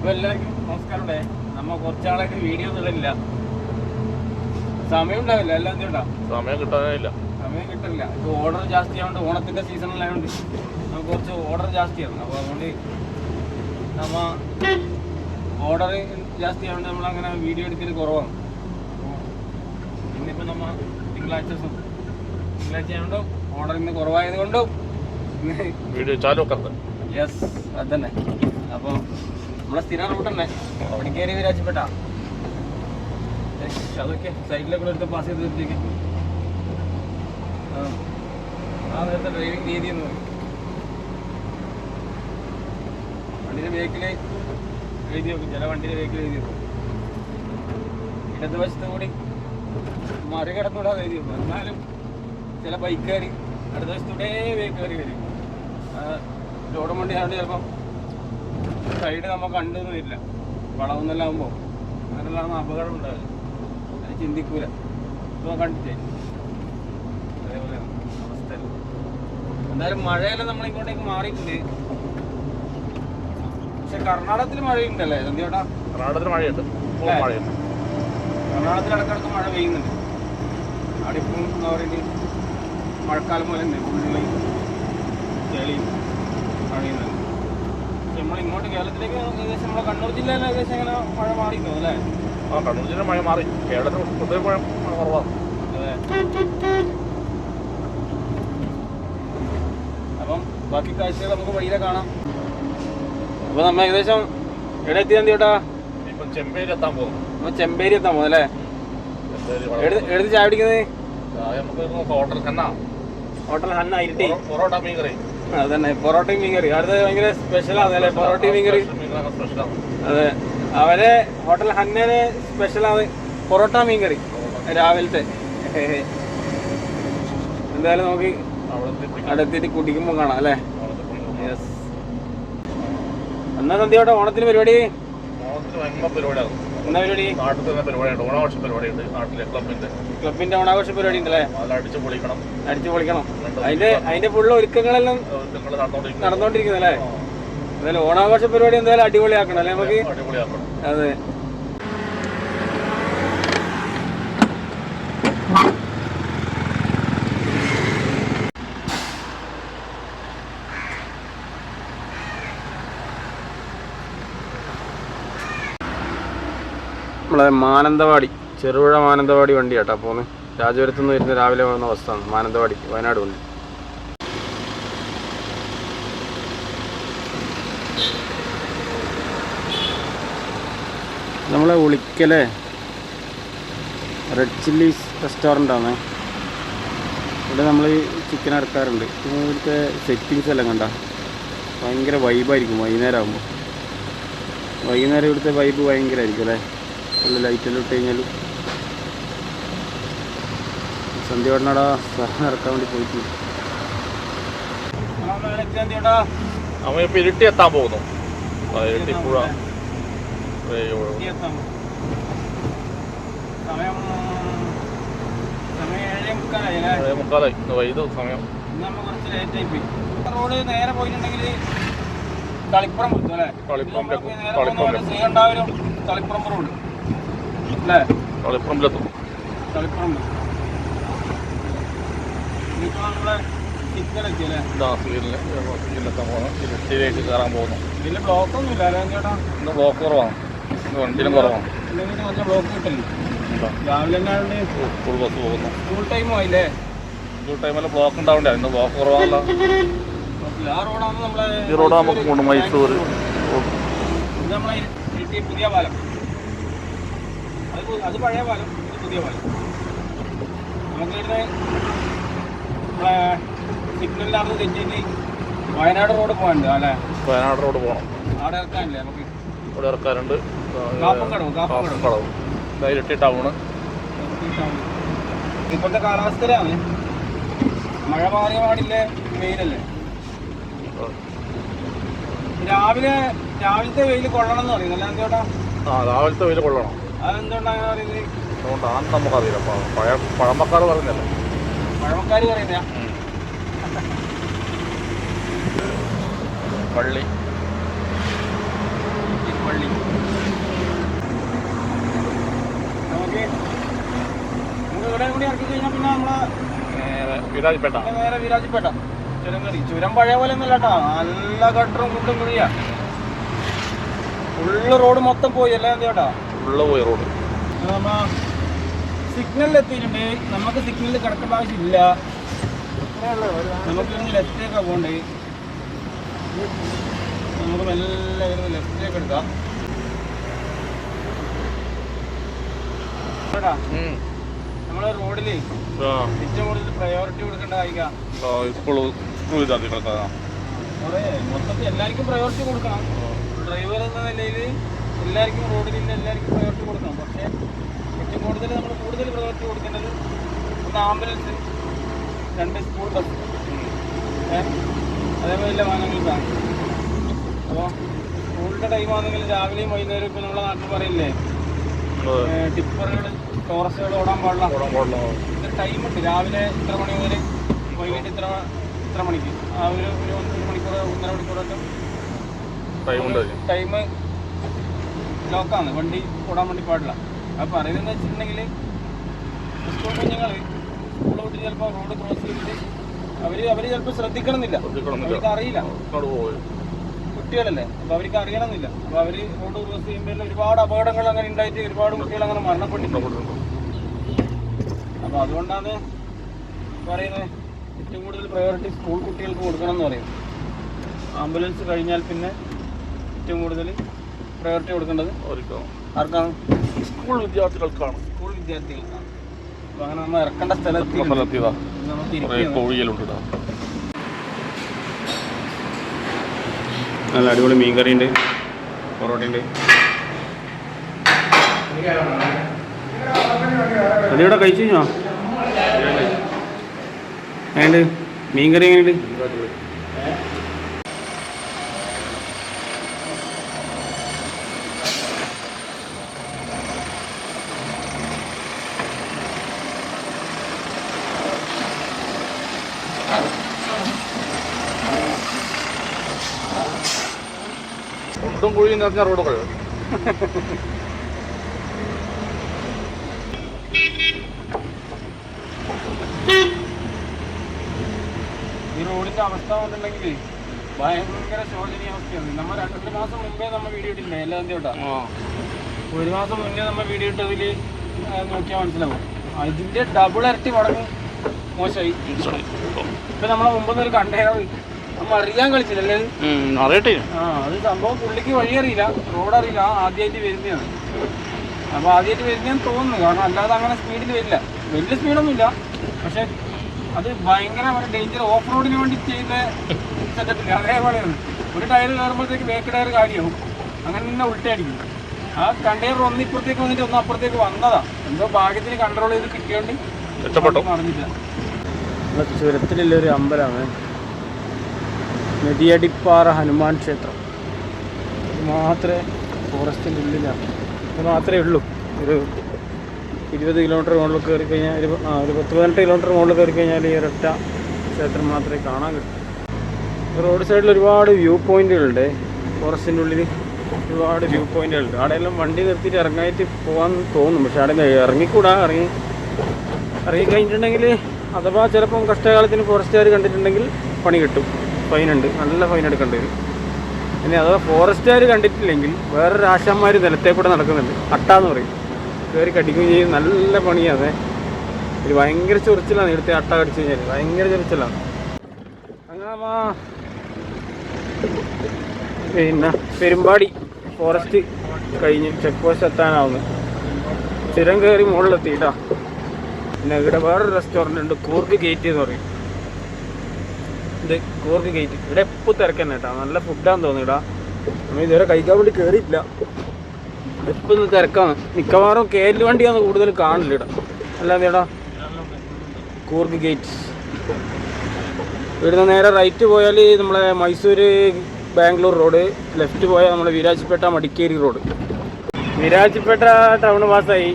അപ്പൊ എല്ലാവർക്കും നമസ്കാരം നമ്മ കുറച്ചാളായിട്ട് വീഡിയോ ഇടലില്ല. സമയം ഉണ്ടാവില്ല എല്ലാം എന്തുകൊണ്ടാ സമയം കിട്ടാനില്ല. സമയം കിട്ടില്ല ഇപ്പൊ ഓർഡർ ജാസ്തി ആയതുകൊണ്ട് ഓണത്തിന്റെ സീസണിലായതുകൊണ്ട് നമുക്ക് കുറച്ച് ഓർഡർ ജാസ്തിയാണ് അപ്പോൾ അതുകൊണ്ട് നമ്മ ഓർഡർ ജാസ്തി ആയതുകൊണ്ട് നമ്മൾ അങ്ങനെ വീഡിയോ എടുക്കൽ കുറവാണ്. ഇന്നിപ്പോൾ നമ്മ തിങ്കളാഴ്ച തിങ്കളാഴ്ച ആയതുകൊണ്ടും ഓർഡർ ഇന്ന് കുറവായത് കൊണ്ടും വീഡിയോ ചാലു യെസ് അത് തന്നെ അപ്പോൾ നമ്മളെ സ്ഥിരം റൂട്ട് അവിടെ കയറി വിരാജപ്പെട്ടാ അതൊക്കെ സൈക്കിളെ കൂടെ എടുത്ത് പാസ് ചെയ്ത് തീർത്തേക്ക്. ആ. നേരത്തെ ഡ്രൈവിംഗ് രീതി എന്ന് പറയും. വണ്ടിയുടെ ബേക്കിൽ എഴുതി നോക്കും ചില വണ്ടിയുടെ ബേക്കിൽ എഴുതി നോക്കും ഇടതുവശത്ത് കൂടി മറികടന്നുകൂടാതെ എഴുതി നോക്കും എന്നാലും ചില ബൈക്കുകാർ അടുത്ത വശത്തൂടെ ബേക്ക് കയറി വരും. ലോഡും വണ്ടി ആയതുകൊണ്ട് ചിലപ്പം സൈഡ് നമുക്ക് കണ്ടൊന്നും വരില്ല വളവെന്നെല്ലാം ആകുമ്പോൾ അങ്ങനെയുള്ള അപകടം ഉണ്ടാവില്ല അത് ചിന്തിക്കൂല. ഇപ്പോൾ കണ്ടിട്ടേ അതേപോലെ അവസ്ഥ. എന്തായാലും മഴയല്ല നമ്മൾ ഇങ്ങോട്ടേക്ക് മാറിയിട്ടുണ്ട്. പക്ഷെ കർണാടകത്തിൽ മഴയുണ്ടല്ലേ? സന്ധ്യോട്ടാ കർണാടകത്തിൽ മഴയുണ്ട്. കർണാടകത്തിൽ ഇടക്കിടക്ക് മഴ പെയ്യുന്നുണ്ട്. അവിടെ ഇപ്പം എന്താ പറയുക മഴക്കാലം പോലെ തന്നെ ഫുള്ള് ചെളി. മഴയുന്നുണ്ട് പക്ഷെ നമ്മൾ ഇങ്ങോട്ട് കേരളത്തിലേക്ക് ഏകദേശം നമ്മുടെ കണ്ണൂർ ജില്ലയിൽ ഏകദേശം ഇങ്ങനെ മഴ മാറിയിരുന്നു അല്ലേ? ആ കണ്ണൂർ ജില്ല മഴ മാറി. കേരളത്തിൽ പൊതുവെ മഴ മഴ കുറവാണ് അതെ. അപ്പം ബാക്കി കാഴ്ചകൾ നമുക്ക് വഴിയിലെ കാണാം. അപ്പൊ നമ്മൾ ഏകദേശം എവിടെ എത്തിയാ ചേട്ടാ? ഇപ്പൊ ചെമ്പേരി എത്താൻ പോകും നമ്മൾ ചെമ്പേരി എത്താൻ പോകും അല്ലേ? എഴുതി എടുത്ത് ചായ പിടിക്കുന്നത് ഹോട്ടൽ ഹന്ന. ഹോട്ടൽ ഹന്ന ഇരുട്ടി. പൊറോട്ട മീൻ കറി. അതന്നെ പൊറോട്ടയും മീൻ കറി അടുത്ത ഭയങ്കര സ്പെഷ്യലാണ് അല്ലേ? പൊറോട്ടയും മീൻ കറി അതെ. അവരെ ഹോട്ടൽ ഹന്നേനെ സ്പെഷ്യലാണ് പൊറോട്ട മീൻ കറി രാവിലത്തെ. എന്തായാലും നമുക്ക് അടുത്തിട്ട് കുടിക്കുമ്പോൾ കാണാം അല്ലേ? ഓണത്തിന് യെസ് എന്നാ സന്ധ്യയോടെ ഓണത്തിന് പരിപാടി? ഭയങ്കര പരിപാടിയാണ് എന്നാ പരിപാടി? നാട്ടിൽ തന്നെ പരിപാടിയുണ്ട്. ഓണാഘോഷ പരിപാടിയുണ്ട്. നാട്ടിലെ ക്ലബിന്റെ ക്ലബിന്റെ ഓണാഘോഷ പരിപാടി ഉണ്ടല്ലേ അടിച്ച് പൊളിക്കണം. അടിച്ചു പൊളിക്കണം. അതിന്റെ അതിന്റെ ഫുള്ള് ഒരുക്കങ്ങളെല്ലാം നടന്നോണ്ടിരിക്കുന്നല്ലേ? നടന്നുകൊണ്ടിരിക്കുന്നല്ലേ എന്തായാലും ഓണാഘോഷ പരിപാടി എന്തായാലും അടിപൊളിയാക്കണം അല്ലേ നമുക്ക്? അടിപൊളിയാക്കണം. അതെ. നമ്മളെ മാനന്തവാടി ചെറുപുഴ മാനന്തവാടി വണ്ടി കേട്ടോ പോന്ന്. രാജപുരത്ത് നിന്ന് വരുന്ന രാവിലെ വന്ന അവസ്ഥയാണ് മാനന്തവാടി വയനാട് വണ്ടി. നമ്മളെ ഉളിക്കലെ റെഡ് ചില്ലീസ് റെസ്റ്റോറന്റ് ആണ് ഇവിടെ നമ്മൾ ചിക്കൻ ഇറക്കാറുണ്ട് ഇവിടുത്തെ സെറ്റിങ്സ് എല്ലാം കണ്ട. ഭയങ്കര വൈബായിരിക്കും വൈകുന്നേരം ആകുമ്പോൾ വൈകുന്നേരം ഇവിടുത്തെ വൈബ് ഭയങ്കരമായിരിക്കും അല്ലേ? ഫുള്ള് ലൈറ്റെല്ലാം ഇട്ട് കഴിഞ്ഞാൽ സന്ധ്യ ഉടനടാ സാധനം ഇറക്കാൻ വേണ്ടി പോയിട്ട് അവൻ ഇപ്പൊ ഇരുട്ടി എത്താൻ പോകുന്നു. മുക്കാലായി വൈകിട്ട് സമയം. റോഡ് നേരെ പോയിട്ടുണ്ടെങ്കിൽ കളിപ്പുറം കളിപ്പുറം തളിപ്പുറം റോഡ്. അല്ലേ? കളിപ്പറമ്പിലെത്തും തളിപ്പുറം ഇനിയിപ്പോൾ നമ്മളെ സിഗ്നൽ എത്തി അല്ലേ ഇതാ സീലിന് സീലിലെത്താൻ പോകുന്നു ഇരുട്ടിയിലേക്ക് കയറാൻ പോകുന്നു. ഇതിന് ബ്ലോക്ക് ഒന്നും ഇല്ല. അല്ലേ ചേട്ടാ? ഇന്ന് ബ്ലോക്ക് കുറവാണ്. വണ്ടിയിലും ബ്ലോക്ക് കിട്ടില്ല? എന്താ രാവിലെ തന്നെ ആയതുകൊണ്ട് സ്കൂൾ ബസ് പോകുന്നു. സ്കൂൾ ടൈമും ആയില്ലേ? ഈ ടൈമിൽ ബ്ലോക്ക് ഉണ്ടാവണ്ടേ? ഇന്ന് കുറവാണല്ലോ. ഈ റോഡ് നമുക്ക് കൊണ്ട് മൈസൂർ നമ്മളെ പുതിയ പാലം. അത് പഴയ പാലം ഇത് പുതിയ പാലം. നമുക്ക് ഇവിടെ നമ്മളെ സിഗ്നലിനകത്ത് തെറ്റിയിട്ട് വയനാട് റോഡ് പോകാനുണ്ട് അല്ലേ? വയനാട് റോഡ് പോകണം അവിടെ ഇറക്കാനില്ലേ നമുക്ക്? ഇവിടെ ഇറക്കാനുണ്ട്. ഇരട്ടി ടൗണ്. ഇപ്പോഴത്തെ കാലാവസ്ഥയിലാണ്. മഴ മാറിയ പാടില്ലേ വെയിലല്ലേ? രാവിലെ രാവിലത്തെ വെയിൽ കൊള്ളണം എന്ന് പറയുന്നത് അല്ല ചേട്ടാ ആ രാവിലത്തെ വെയിൽ കൊള്ളണം. അതെന്തുകൊണ്ടാണ് നമുക്കറിയില്ല. പഴയ പഴമക്കാർ പറയുന്നല്ലോ പഴമക്കാർ പറയുന്ന പള്ളി. പള്ളി. നമുക്ക് ചുരം പഴയ പോലെ ഒന്നല്ല നല്ല കട്ടറും കുണ്ടും കുഴിയാ. ഫുള്ള് റോഡ് മൊത്തം പോയി. അല്ലേ എന്താ ഉള്ള പോയി റോഡ് സിഗ്നലിൽ എത്തിയിട്ടുണ്ട് നമുക്ക് സിഗ്നലിൽ കിടക്കേണ്ട ആവശ്യമില്ല. നമുക്ക് ഇന്ന് ലെഫ്റ്റിലേക്കാണ് പോകണ്ടേ? നമുക്ക് മെല്ലെ ഇരുന്ന് ലെഫ്റ്റിലേക്ക് എടുക്കാം. നമ്മളെ റോഡിൽ ആ. ഏറ്റവും കൂടുതൽ പ്രയോറിറ്റി കൊടുക്കേണ്ടതായിരിക്കാം മൊത്തത്തിൽ എല്ലാവർക്കും പ്രയോറിറ്റി കൊടുക്കണം. ഡ്രൈവർ എന്ന നിലയിൽ എല്ലാവർക്കും റോഡിലില്ല എല്ലാവർക്കും പ്രയോറിറ്റി കൊടുക്കണം പക്ഷേ ഏറ്റവും കൂടുതൽ നമ്മൾ കൂടുതൽ പ്രയോറിറ്റി കൊടുക്കേണ്ടത് ഒന്ന് ആംബുലൻസ് രണ്ട് സ്കൂൾ ബസ് അതേപോലെ അതേപോലെ വാഹനങ്ങൾക്കാണ് അപ്പോൾ സ്കൂളിന്റെ ടൈം ആണെങ്കിൽ രാവിലെയും വൈകുന്നേരം ഇപ്പം നമ്മളെ നാട്ടിൽ പറയില്ലേ? ടിപ്പറുകൾ ടോറസുകൾ ഓടാൻ പാടില്ല. ടൈം ടൈമുണ്ട് രാവിലെ ഇത്ര മണി മുതൽ വൈകിട്ട് ഇത്ര ഇത്ര മണിക്ക്. ആ ഒരു ഒരു മണിക്കൂർ ഒന്നര മണിക്കൂറൊക്കെ ടൈം ലോക്കാണ് വണ്ടി ഓടാൻ വേണ്ടി പാടില്ല. അപ്പോൾ പറയുന്നതെന്ന് വെച്ചിട്ടുണ്ടെങ്കിൽ സ്കൂൾ കുഞ്ഞുങ്ങൾ സ്കൂൾ വിട്ട് ചിലപ്പോൾ റോഡ് ക്രോസ് ചെയ്തിട്ട് അവർ അവർ ചിലപ്പോൾ ശ്രദ്ധിക്കണമെന്നില്ല. അവർക്ക് അറിയില്ല. കുട്ടികളല്ലേ അപ്പോൾ അവർക്ക് അറിയണമെന്നില്ല. അപ്പോൾ അവർ റോഡ് ക്രോസ് ചെയ്യുമ്പോൾ ഒരുപാട് അപകടങ്ങൾ അങ്ങനെ ഉണ്ടായിട്ട് ഒരുപാട് കുട്ടികൾ അങ്ങനെ മരണപ്പെട്ടിട്ടുണ്ട് അപ്പോൾ അതുകൊണ്ടാണ് പറയുന്നത് ഏറ്റവും കൂടുതൽ പ്രയോറിറ്റി സ്കൂൾ കുട്ടികൾക്ക് കൊടുക്കണം എന്ന് പറയും ആംബുലൻസ് കഴിഞ്ഞാൽ പിന്നെ ഏറ്റവും കൂടുതൽ പ്രയോറിറ്റി കൊടുക്കേണ്ടത്? ആർക്കാണ്? സ്കൂൾ വിദ്യാർത്ഥികൾക്കാണ്. സ്കൂൾ വിദ്യാർത്ഥികൾക്കാണ്. അപ്പോൾ അങ്ങനെ നമ്മൾ ഇറക്കേണ്ട സ്ഥലത്ത് സ്ഥലത്തിയതാ കുറേ. കോഴികളുണ്ട്. നല്ല അടിപൊളി മീൻകറി ഉണ്ട് പൊറോട്ട ഉണ്ട് അതിവിടെ കഴിച്ചു. കഴിഞ്ഞോ എങ്ങനെയുണ്ട്? മീൻകറി എങ്ങനെയുണ്ട് കുഴിയും നിറഞ്ഞ റോഡുകൾ. ഈ റോഡിന്റെ അവസ്ഥ കൊണ്ടുണ്ടെങ്കിൽ ഭയങ്കര ശോചനീയാവസ്ഥയാണ് നമ്മൾ രണ്ട് മാസം മുമ്പേ നമ്മൾ വീഡിയോ ഇട്ടില്ലേ എല്ലാം എന്ത് ഒരു മാസം മുന്നേ നമ്മൾ വീഡിയോ ഇട്ടതിൽ നോക്കിയാൽ മനസ്സിലാവും. അതിന്റെ ഡബിൾ ഇരട്ടി മടങ്ങ്. മോശമായി. ഇപ്പൊ നമ്മളെ മുമ്പ് ഒരു കണ്ടെയ്നർ നമ്മൾ അറിയാൻ കളിച്ചില്ലല്ലേ? അറിയട്ടെ ആ അത് സംഭവം പുള്ളിക്ക് വഴി അറിയില്ല റോഡ് അറിയില്ല. ആദ്യമായിട്ട് വരുന്നതാണ്. അപ്പോൾ ആദ്യമായിട്ട് വരുന്നതെന്ന് തോന്നുന്നു. കാരണം അല്ലാതെ അങ്ങനെ സ്പീഡിൽ വരില്ല. വലിയ സ്പീഡൊന്നുമില്ല. പക്ഷെ അത് ഭയങ്കര ഡേഞ്ചർ ഓഫ് റോഡിന് വേണ്ടി ചെയ്ത സെറ്റപ്പില്ല അതേപോലെയാണ് ഒരു ടയർ കയറുമ്പോഴത്തേക്ക് ബേക്ക് ടയർ കാര്യമാവും അങ്ങനെ തന്നെ ഉൾട്ടയടിക്കും ആ കണ്ടെയ്നർ ഒന്ന് ഇപ്പുറത്തേക്ക് വന്നിട്ട് ഒന്ന് അപ്പുറത്തേക്ക് വന്നതാ. എന്തോ ഭാഗ്യത്തിന് കൺട്രോൾ ചെയ്ത് കിട്ടിയോണ്ട് രക്ഷപ്പെട്ടു മറിഞ്ഞില്ല ചുരത്തിലുള്ള ഒരു അമ്പലമാണ്. നെടിയടിപ്പാറ ഹനുമാൻ ക്ഷേത്രം. ഇത് മാത്രമേ ഫോറസ്റ്റിന്റെ ഉള്ളിലാണ്. ഇത് മാത്രമേ ഉള്ളൂ. ഒരു ഇരുപത് കിലോമീറ്റർ മുകളിൽ കയറി കഴിഞ്ഞാൽ ഒരു ഒരു പത്ത് പതിനെട്ട് കിലോമീറ്റർ മുകളിൽ കയറി കഴിഞ്ഞാൽ ഈ ഒരൊറ്റ ക്ഷേത്രം മാത്രമേ കാണാൻ കിട്ടൂ. റോഡ് സൈഡിൽ ഒരുപാട് വ്യൂ പോയിന്റുകളുണ്ട്. ഫോറസ്റ്റിന്റെ ഉള്ളിൽ ഒരുപാട് വ്യൂ പോയിന്റുകളുണ്ട്. അവിടെയെല്ലാം വണ്ടി നിർത്തിയിട്ട് ഇറങ്ങായിട്ട് പോകാൻ തോന്നും. പക്ഷെ അവിടെ ഇറങ്ങിക്കൂടാ. ഇറങ്ങി ഇറങ്ങി കഴിഞ്ഞിട്ടുണ്ടെങ്കിൽ അഥവാ ചിലപ്പം കഷ്ടകാലത്തിന് ഫോറസ്റ്റുകാർ കണ്ടിട്ടുണ്ടെങ്കിൽ പണി കിട്ടും. ഫൈനുണ്ട് നല്ല ഫൈൻ എടുക്കേണ്ടി വരും. ഇനി അഥവാ ഫോറസ്റ്റുകാർ കണ്ടിട്ടില്ലെങ്കിൽ വേറൊരു ആശാന്മാർ നിലത്തെ കൂടെ നടക്കുന്നുണ്ട്. അട്ടാന്ന് പറയും. കയറി കടിക്കുകയും ചെയ്യും. നല്ല പണിയാണ് ഇത് ഭയങ്കര ചൊറിച്ചിലാണ് ഇവിടുത്തെ അട്ട കടിച്ചു കഴിഞ്ഞാൽ ഭയങ്കര ചൊറിച്ചിലാണ്. അങ്ങനെ പിന്നെ പെരുമ്പാടി ഫോറസ്റ്റ് കഴിഞ്ഞ് ചെക്ക് പോസ്റ്റ് എത്താനാവുന്നു. സ്ഥിരം കയറി മുകളിലെത്തിയിട്ടാ. പിന്നെ ഇവിടെ വേറൊരു റെസ്റ്റോറന്റ് ഉണ്ട്. കൂർഗ് ഗേറ്റ് എന്ന് പറയും. കൂർഗ് ഗേറ്റ് ഇവിടെ എപ്പോൾ തിരക്കന്നെ കേട്ടോ നല്ല ഫുഡാന്ന് തോന്നിടാ നമ്മൾ ഇതുവരെ കഴിക്കാൻ വേണ്ടി കയറിയിട്ടില്ല എപ്പോൾ ഇന്ന് തിരക്കാണ്. മിക്കവാറും കേരള വണ്ടിയാണ് കൂടുതൽ കാണില്ല ഇടാ അല്ലാതെ ഇടാ കൂർഗ് ഗേറ്റ് ഇവിടുന്ന് നേരെ റൈറ്റ് പോയാൽ നമ്മളെ മൈസൂർ ബാംഗ്ലൂർ റോഡ് ലെഫ്റ്റ് പോയാൽ നമ്മളെ വിരാജ്പേട്ട മടിക്കേരി റോഡ് വിരാജ്പേട്ട ടൗൺ പാസ്സായി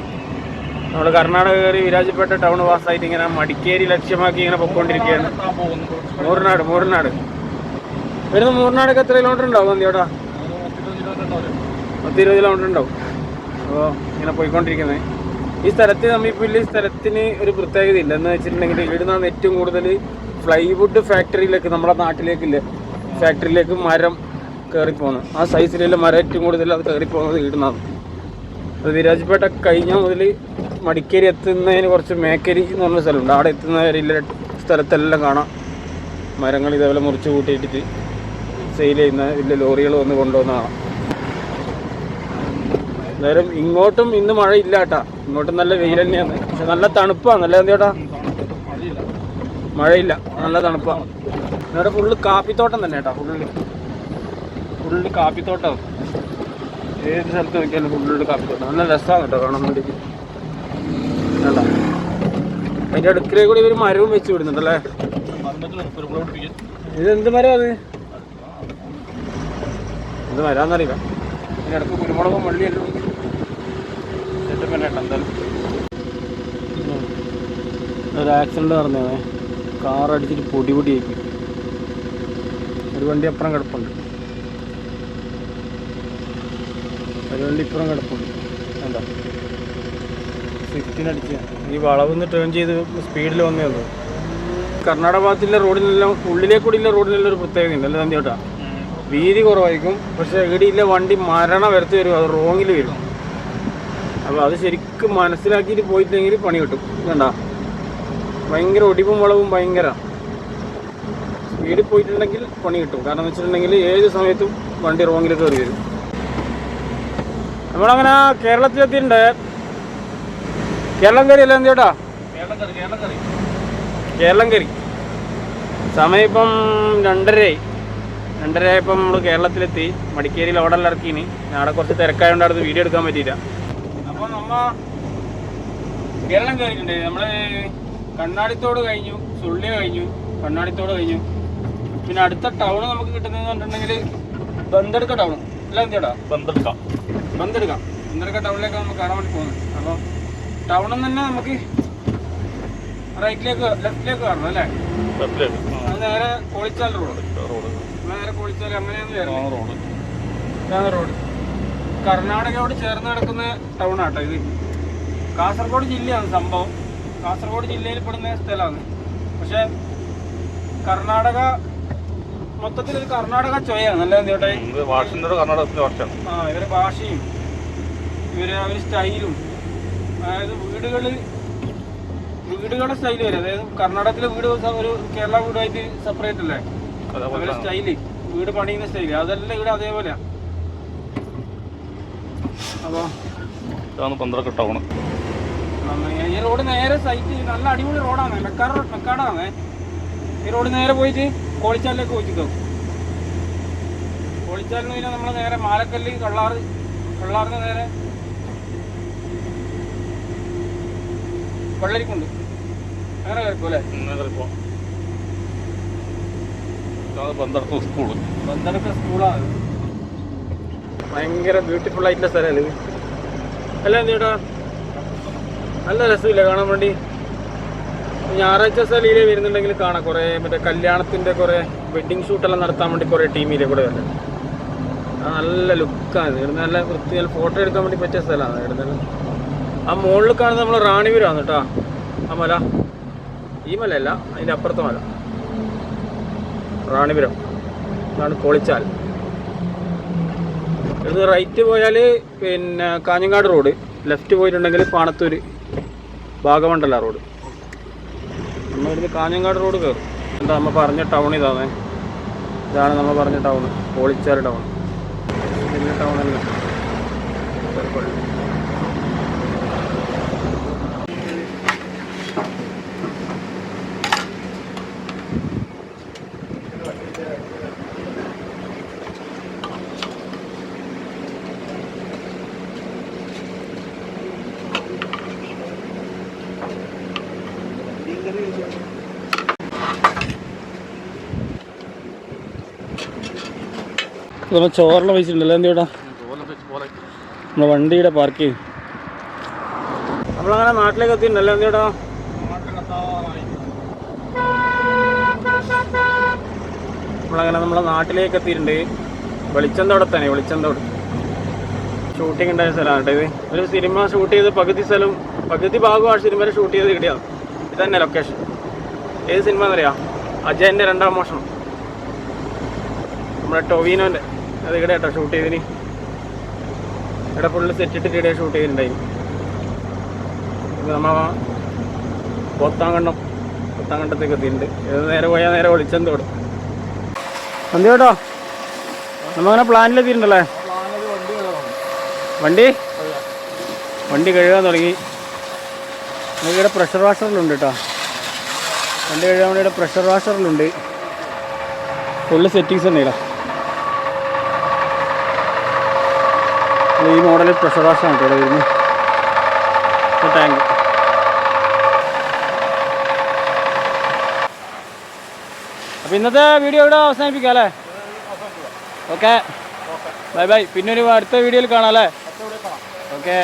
നമ്മൾ കർണാടക കയറി വിരാജപ്പെട്ട ടൗൺ പാസ്സായിട്ട് ഇങ്ങനെ മടിക്കേരി ലക്ഷ്യമാക്കി ഇങ്ങനെ പൊയ്ക്കൊണ്ടിരിക്കുകയാണ്. മൂർനാട് മൂർനാട്. വരുന്ന മൂർനാടൊക്കെ എത്ര കിലോമീറ്റർ ഉണ്ടാവും നന്ദിയോട്ടാ പത്ത് ഇരുപത് കിലോമീറ്റർ ഉണ്ടാവും. അപ്പോൾ ഇങ്ങനെ പോയിക്കൊണ്ടിരിക്കുന്നത്. ഈ സ്ഥലത്ത് നമ്മിപ്പോൾ ഈ സ്ഥലത്തിന് ഒരു പ്രത്യേകത ഇല്ല. എന്ന് വെച്ചിട്ടുണ്ടെങ്കിൽ ഇവിടുന്നാണ് ഏറ്റവും കൂടുതൽ ഫ്ലൈവുഡ് ഫാക്ടറിയിലേക്ക് നമ്മുടെ നാട്ടിലേക്കില്ല ഫാക്ടറിയിലേക്ക് മരം കയറിപ്പോകുന്നത് ആ സൈസിലുള്ള മരം ഏറ്റവും കൂടുതൽ അത് കയറിപ്പോകുന്നത് ഇവിടുന്നാണ്. അത് വിരാജ്പേട്ട കഴിഞ്ഞ മുതൽ മടിക്കേരി എത്തുന്നതിന് കുറച്ച് മേക്കരി എന്ന് പറഞ്ഞ സ്ഥലമുണ്ട്. അവിടെ എത്തുന്ന വരെയുള്ള സ്ഥലത്തെല്ലാം കാണാം. മരങ്ങൾ ഇതേപോലെ മുറിച്ച് കൂട്ടിയിട്ടിട്ട് സെയിൽ ചെയ്യുന്ന വലിയ ലോറികൾ വന്ന് കൊണ്ടുവന്ന കാണാം എന്തായാലും ഇങ്ങോട്ടും ഇന്ന് മഴ ഇല്ല കേട്ടാ. ഇങ്ങോട്ടും നല്ല വെയിൽ തന്നെയാണ്. പക്ഷെ നല്ല തണുപ്പാണ്. നല്ല എന്തേട്ടാ മഴയില്ല. നല്ല തണുപ്പാണ് ഇവിടെ ഫുള്ള് കാപ്പിത്തോട്ടം തന്നെ കേട്ടാ. ഫുള്ള് ഫുള്ള് കാപ്പിത്തോട്ടം. ഏത് സ്ഥലത്ത് നോക്കിയാലും ഫുള്ള് കാപ്പിത്തോട്ടം. നല്ല രസമാണ് കേട്ടോ കാണാൻ വേണ്ടിയിട്ട്. വേണ്ട അതിന്റെ അടുക്കളയിൽ കൂടി ഒരു മരവും വെച്ച് വിടുന്നുണ്ടല്ലേ? ഇത് എന്ത് മരം അത്? എന്ത് മരാന്നറിയില്ല അതിന്റെ അടുത്ത് കുരുമുളകും വള്ളിയല്ലോ ഒരു ആക്സിഡന്റ് നടന്നേ കാർ അടിച്ചിട്ട് പൊടി ഒരു വണ്ടി അപ്പുറം കിടപ്പുണ്ട്. ഒരു വണ്ടി ഇപ്പുറം കിടപ്പുണ്ട്. എന്താ സ്വിഫ്റ്റിനടിച്ച് ഈ വളവിന്ന് ടേൺ ചെയ്ത് സ്പീഡിൽ വന്നേ ഉള്ളൂ. കർണാടക ഭാഗത്തുള്ള റോഡിലെല്ലാം ഉള്ളിലേക്കൂടിയുള്ള റോഡിനെല്ലാം ഒരു പ്രത്യേകത ഉണ്ട് അല്ലേ തന്നെയോട്ടാ വീതി കുറവായിരിക്കും പക്ഷെ ഇവിടെയില്ല വണ്ടി മരണ വരത്തി വരും അത് റോങ്ങിൽ വരും. അപ്പോൾ അത് ശരിക്കും മനസ്സിലാക്കിയിട്ട് പോയിട്ടില്ലെങ്കിൽ പണി കിട്ടും വേണ്ട. ഭയങ്കര ഒടിവും വളവും ഭയങ്കര. സ്പീഡിൽ പോയിട്ടുണ്ടെങ്കിൽ പണി കിട്ടും കാരണം വെച്ചിട്ടുണ്ടെങ്കിൽ ഏത് സമയത്തും വണ്ടി റോങ്ങിൽ കയറി വരും. നമ്മളങ്ങനെ കേരളത്തിലെത്തിയിട്ടുണ്ട്. കേരളം കറി അല്ലേ ചേട്ടാ? കേരളം കറി സമയം ഇപ്പം രണ്ടരയായി. രണ്ടര ആയപ്പോൾ നമ്മൾ കേരളത്തിലെത്തി. മടിക്കേരിയിൽ അവിടെ ഇറക്കീന്. അവിടെ കുറച്ച് തിരക്കായതുകൊണ്ട് അടുത്ത് വീഡിയോ എടുക്കാൻ പറ്റിയില്ല. അപ്പോൾ നമ്മ കേരളം കയറിയിട്ടുണ്ട് നമ്മൾ കണ്ണാടിത്തോട് കഴിഞ്ഞു സുള്ളി കഴിഞ്ഞു കണ്ണാടിത്തോട് കഴിഞ്ഞു. പിന്നെ അടുത്ത ടൗൺ നമുക്ക് കിട്ടുന്നതെന്ന് പറഞ്ഞിട്ടുണ്ടെങ്കിൽ ബന്തെടുക്ക ടൗൺ അല്ല എന്തേടാ ബന്ധെടുക്കാം ബന്തെടുക്കാം. ബന്തെടുക്ക. ടൗണിലേക്ക് നമുക്ക് കാണാൻ വേണ്ടി പോകുന്നത്. അപ്പോൾ ടൗണിൽ തന്നെ നമുക്ക് റൈറ്റിലേക്ക് ലെഫ്റ്റിലേക്ക് കാണണം അല്ലേ? നേരെ കോളിച്ചാൽ റോഡ്. നേരെ കോളിച്ചാൽ അങ്ങനെയാണ് റോഡ്. റോഡ്. കർണാടകയോട് ചേർന്ന് കിടക്കുന്ന ടൗൺ ആട്ടോ ഇത്. കാസർഗോഡ് ജില്ലയാണ് സംഭവം. കാസർഗോഡ് ജില്ലയിൽ പെടുന്ന സ്ഥലമാണ്. പക്ഷെ കർണാടക മൊത്തത്തിൽ ഒരു കർണാടക ചൊയാണ് നല്ല ഭാഷയാണ് ആ ഇവരെ ഭാഷയും ഇവരെ ഒരു സ്റ്റൈലും അതായത് വീടുകളിൽ വീടുകളുടെ സ്റ്റൈൽ വരെ. അതായത് കർണാടകത്തിലെ വീട് ഒരു കേരള വീടുമായിട്ട് സെപ്പറേറ്റ് അല്ലേ? അതേപോലെ അവരെ സ്റ്റൈൽ വീട് പണിയുന്ന സ്റ്റൈൽ അതെല്ലാം ഇവിടെ അതേപോലെയാ. അപ്പോ ഇതാണ് പന്ത്രണ്ട് നമ്മ- ഈ റോഡ് നേരെ സൈറ്റ് നല്ല അടിപൊളി റോഡാണ് മെക്കാറ മെക്കാടാണ്. ഈ റോഡ് നേരെ പോയിട്ട് കോളിച്ചാലിലേക്ക് പോയിട്ട് കോളിച്ചാലിന് പിന്നെ നമ്മൾ നേരെ മാലക്കല്ല് കള്ളാറ് കള്ളാറിന് നേരെ വെള്ളരിക്കുണ്ട്. അങ്ങനെ കയറിപ്പോ അല്ലേ? ഇപ്പോൾ ഇതാണ് ബന്ധടുത്ത സ്കൂൾ. ബന്ധനൊക്കെ സ്കൂളാണ് ഭയങ്കര ബ്യൂട്ടിഫുൾ ആയിട്ടുള്ള സ്ഥലമാണ് അല്ല എന്തേട്ടാ നല്ല രസമില്ല കാണാൻ വേണ്ടി? ഞായറാഴ്ച സ്ഥലയിലെ വരുന്നുണ്ടെങ്കിൽ കാണാം. കുറേ മറ്റേ കല്യാണത്തിന്റെ കുറേ വെഡ്ഡിങ് ഷൂട്ടെല്ലാം നടത്താൻ വേണ്ടി കുറേ ടീമിലെ കൂടെ വരുന്നത് നല്ല ലുക്കാണ് ഇവിടുന്ന് നല്ല വൃത്തി നല്ല ഫോട്ടോ എടുക്കാൻ വേണ്ടി പറ്റിയ സ്ഥലമാണ്. ഇവിടുന്ന് ആ മുകളിൽ കാണുന്നത് നമ്മൾ റാണിപുരമാണ് കേട്ടോ. ആ മല. ഈ മലയല്ല അതിന്റെ അപ്പുറത്തെ മല. റാണിപുരം അതാണ് കൊളിച്ചാൽ. ഇത് റൈറ്റ് പോയാൽ പിന്നെ കാഞ്ഞങ്ങാട് റോഡ് ലെഫ്റ്റ് പോയിട്ടുണ്ടെങ്കിൽ പാണത്തൂര്. ഭാഗമണ്ഡല റോഡ് നമ്മൾ ഇവിടുന്ന് കാഞ്ഞങ്ങാട് റോഡ് കയറും എന്താ നമ്മൾ പറഞ്ഞ ടൗൺ ഇതാണ് ഇതാണ് നമ്മൾ പറഞ്ഞ ടൗൺ കോളിച്ചാൽ ടൗൺ ടൗൺ ടൗണല്ല നമ്മൾ ചോറിലെ പൈസ ഉണ്ടല്ലോ എന്തിടാ പോലെ നമ്മളെ വണ്ടിയുടെ പാർക്ക് ചെയ്ത് നമ്മളങ്ങനെ നാട്ടിലേക്ക് എത്തിയിട്ടുണ്ടല്ലോ എന്തിടാ നമ്മളങ്ങനെ നമ്മളെ നാട്ടിലേക്ക് എത്തിയിട്ടുണ്ട്. വെളിച്ചന്തോടെ തന്നെ വെളിച്ചന്തോട് ഷൂട്ടിംഗ് ഉണ്ടായ സ്ഥലമാണ് ഇത്. ഒരു സിനിമ ഷൂട്ട് ചെയ്ത് പകുതി സ്ഥലം പകുതി ഭാഗമാണ് സിനിമ ഷൂട്ട് ചെയ്ത് കിട്ടിയത്. ഇത് തന്നെ ലൊക്കേഷൻ ഏത് സിനിമ എന്നറിയാം? അജയന്റെ രണ്ടാം മോഷണം. നമ്മുടെ ടൊവീനോന്റെ അത് ഇവിടെ കേട്ടോ ഷൂട്ട് ചെയ്തിന്. ഇവിടെ ഫുള്ള് സെറ്റ് ഇട്ടിട്ട് ഇവിടെ ഷൂട്ട് ചെയ്തിട്ടുണ്ടായി. നമ്മ പോത്താങ്കണ്ടം പോത്താങ്കണ്ടത്തേക്ക് എത്തിയിട്ടുണ്ട്. ഏത് നേരെ പോയാൽ നേരെ വിളിച്ചെന്ത് വിടും എന്ത് കേട്ടോ. നമ്മളങ്ങനെ പ്ലാനിലെത്തിയിട്ടുണ്ടല്ലേ? വണ്ടി? വണ്ടി കഴുകാൻ തുടങ്ങി. നമുക്ക് ഇവിടെ പ്രഷർ വാഷറിലുണ്ട് കേട്ടോ. വണ്ടി കഴുകാൻ വേണ്ടി ഇവിടെ പ്രഷർ വാഷറിലുണ്ട് ഫുള്ള് സെറ്റിങ്സ് ഉണ്ട് ഈ മോഡൽ പ്രഷർ വാഷാണ് കേട്ടോ വരുന്നത്. ടാങ്ക് അപ്പോൾ ഇന്നത്തെ വീഡിയോ ഇവിടെ അവസാനിപ്പിക്കാം അല്ലേ? ഓക്കെ ബൈ ബൈ പിന്നെ ഒരു അടുത്ത വീഡിയോയിൽ കാണാം അല്ലേ? ഓക്കെ